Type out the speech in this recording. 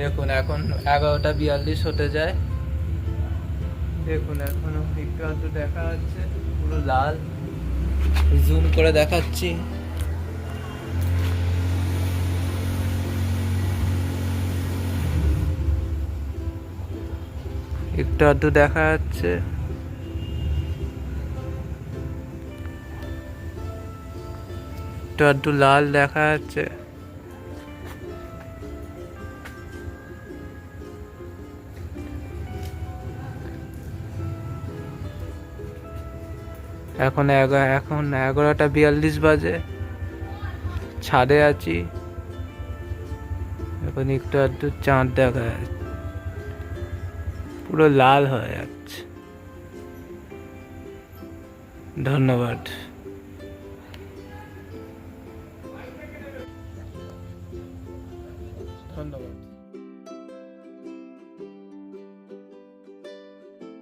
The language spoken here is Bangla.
দেখুন, এখন এগারোটা বিয়াল্লিশ হতে যায়। দেখুন, এখনও একটু আধটু দেখা যাচ্ছে, পুরো লাল। জুম করে দেখাচ্ছি। একটু আধটু দেখা যাচ্ছে। একটু আধটু লাল দেখা যাচ্ছে। এখন এখন এগারোটা বিয়াল্লিশ বাজে। ছাদে আছি। এখন একটু আধটু চাঁদ দেখা যাচ্ছে। পুরো লাল হয়ে যাচ্ছে। ধন্যবাদ। ধন্যবাদ।